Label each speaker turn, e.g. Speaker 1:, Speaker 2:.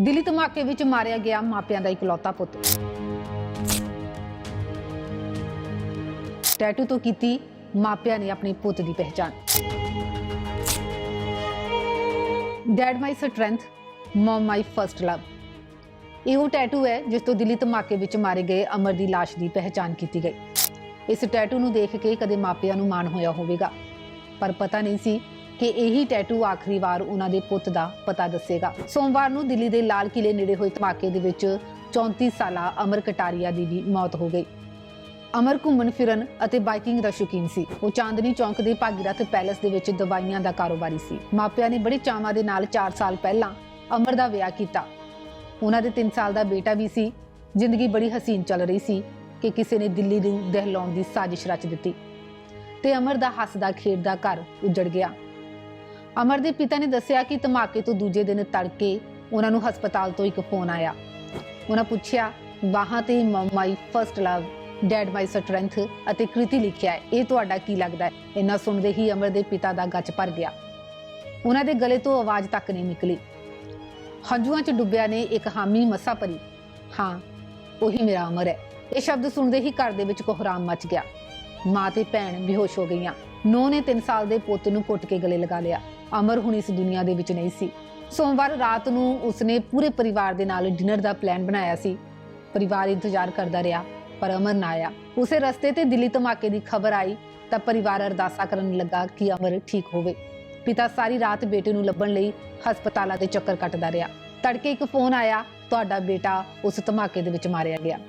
Speaker 1: ਦਿੱਲੀ ਧਮਾਕੇ ਵਿੱਚ ਮਾਰਿਆ ਗਿਆ ਮਾਪਿਆਂ ਦਾ ਇਕਲੌਤਾ ਪੁੱਤ। ਟੈਟੂ ਤੋਂ ਕੀਤੀ ਮਾਪਿਆਂ ਨੇ ਆਪਣੇ ਪੁੱਤ ਦੀ ਪਹਿਚਾਣ। Dad my strength mom my first love ਇਹ ਉਹ ਟੈਟੂ ਹੈ ਜਿਸ ਤੋਂ ਦਿੱਲੀ ਧਮਾਕੇ ਵਿੱਚ ਮਾਰੇ ਗਏ ਅਮਰ ਦੀ ਲਾਸ਼ ਦੀ ਪਹਿਚਾਣ ਕੀਤੀ ਗਈ। ਇਸ ਟੈਟੂ ਨੂੰ ਦੇਖ ਕੇ ਕਦੇ ਮਾਪਿਆਂ ਨੂੰ ਮਾਣ ਹੋਇਆ ਹੋਵੇਗਾ, ਪਰ ਪਤਾ ਨਹੀਂ ਸੀ ਕਿ ਇਹੀ ਟੈਟੂ ਆਖਰੀ ਵਾਰ ਉਹਨਾਂ ਦੇ ਪੁੱਤ ਦਾ ਪਤਾ ਦੱਸੇਗਾ। ਸੋਮਵਾਰ ਨੂੰ ਦਿੱਲੀ ਦੇ ਲਾਲ ਕਿਲੇ ਨੇੜੇ ਹੋਏ ਧਮਾਕੇ ਦੇ ਵਿੱਚ 34 ਸਾਲਾ ਅਮਰ ਕਟਾਰੀਆ ਦੀ ਵੀ ਮੌਤ ਹੋ ਗਈ। ਅਮਰ ਘੁੰਮਣ ਫਿਰਨ ਅਤੇ ਬਾਈਕਿੰਗ ਦਾ ਸ਼ੌਕੀਨ ਸੀ। ਉਹ ਚਾਂਦਨੀ ਚੌਂਕ ਦੇ ਭਾਗੀਰਥ ਪੈਲੇਸ ਦੇ ਵਿੱਚ ਦਵਾਈਆਂ ਦਾ ਕਾਰੋਬਾਰੀ ਸੀ। ਮਾਪਿਆਂ ਨੇ ਬੜੇ ਚਾਵਾਂ ਦੇ ਨਾਲ 4 ਸਾਲ ਪਹਿਲਾਂ ਅਮਰ ਦਾ ਵਿਆਹ ਕੀਤਾ। ਉਹਨਾਂ ਦੇ 3 ਸਾਲ ਦਾ ਬੇਟਾ ਵੀ ਸੀ। ਜ਼ਿੰਦਗੀ ਬੜੀ ਹਸੀਨ ਚੱਲ ਰਹੀ ਸੀ ਕਿ ਕਿਸੇ ਨੇ ਦਿੱਲੀ ਨੂੰ ਦਹਿਲਾਉਣ ਦੀ ਸਾਜ਼ਿਸ਼ ਰਚ ਦਿੱਤੀ। ਤੇ ਅਮਰ ਦਾ ਹੱਸਦਾ ਖੇਡਦਾ ਘਰ ਉਜੜ ਗਿਆ। ਅਮਰ ਦੇ ਪਿਤਾ ਨੇ ਦੱਸਿਆ ਕਿ ਧਮਾਕੇ ਤੋਂ ਦੂਜੇ ਦਿਨ ਤੜਕੇ ਉਹਨਾਂ ਨੂੰ ਹਸਪਤਾਲ ਤੋਂ ਇੱਕ ਫੋਨ ਆਇਆ। ਉਹਨਾਂ ਪੁੱਛਿਆ ਬਾਹਾਂ ਤੇ my first love dad my strength ਅਤੇ ਕ੍ਰਿਤੀ ਲਿਖਿਆ ਹੈ। ਇਹ ਤੁਹਾਡਾ ਕੀ ਲੱਗਦਾ ਹੈ? ਇੰਨਾ ਸੁਣਦੇ ਹੀ ਅਮਰ ਦੇ ਪਿਤਾ ਦਾ ਗੱਜ ਭਰ ਗਿਆ। ਉਹਨਾਂ ਦੇ ਗਲੇ ਤੋਂ ਆਵਾਜ਼ ਤੱਕ ਨਹੀਂ ਨਿਕਲੀ। ਹੰਝੂਆਂ 'ਚ ਡੁੱਬਿਆ ਨੇ ਇੱਕ ਹਾਮੀ ਮਸਾ ਭਰੀ। ਹਾਂ, ਉਹੀ ਮੇਰਾ ਅਮਰ ਹੈ। ਇਹ ਸ਼ਬਦ ਸੁਣਦੇ ਹੀ ਘਰ ਦੇ ਵਿੱਚ ਕੋਹਰਾਮ ਮਚ ਗਿਆ। ਮਾਂ ਤੇ ਭੈਣ ਬੇਹੋਸ਼ ਹੋ ਗਈਆਂ। ਨੌ ਨੇ 3 ਸਾਲ ਦੇ ਪੁੱਤ ਨੂੰ ਘੁੱਟ ਕੇ ਗਲੇ ਲਗਾ ਲਿਆ। ਅਮਰ ਹੁਣ ਇਸ ਦੁਨੀਆ ਦੇ ਵਿੱਚ ਨਹੀਂ ਸੀ। ਸੋਮਵਾਰ ਰਾਤ ਨੂੰ ਉਸਨੇ ਪੂਰੇ ਪਰਿਵਾਰ ਦੇ ਨਾਲ ਡਿਨਰ ਦਾ ਪਲਾਨ ਬਣਾਇਆ ਸੀ। ਪਰਿਵਾਰ ਇੰਤਜ਼ਾਰ ਕਰਦਾ ਰਿਹਾ, ਪਰ ਅਮਰ ਨਾ ਆਇਆ। ਉਸੇ ਰਸਤੇ ਤੇ ਦਿੱਲੀ ਧਮਾਕੇ ਦੀ ਖਬਰ ਆਈ ਤਾਂ ਪਰਿਵਾਰ ਅਰਦਾਸਾ ਕਰਨ ਲੱਗਾ ਕਿ ਅਮਰ ਠੀਕ ਹੋਵੇ। ਪਿਤਾ ਸਾਰੀ ਰਾਤ ਬੇਟੇ ਨੂੰ ਲੱਭਣ ਲਈ ਹਸਪਤਾਲਾਂ ਤੇ ਚੱਕਰ ਕੱਟਦਾ ਰਿਹਾ। ਤੜਕੇ ਇੱਕ ਫੋਨ ਆਇਆ, ਤੁਹਾਡਾ ਬੇਟਾ ਉਸ ਧਮਾਕੇ ਦੇ ਵਿੱਚ ਮਾਰਿਆ ਗਿਆ।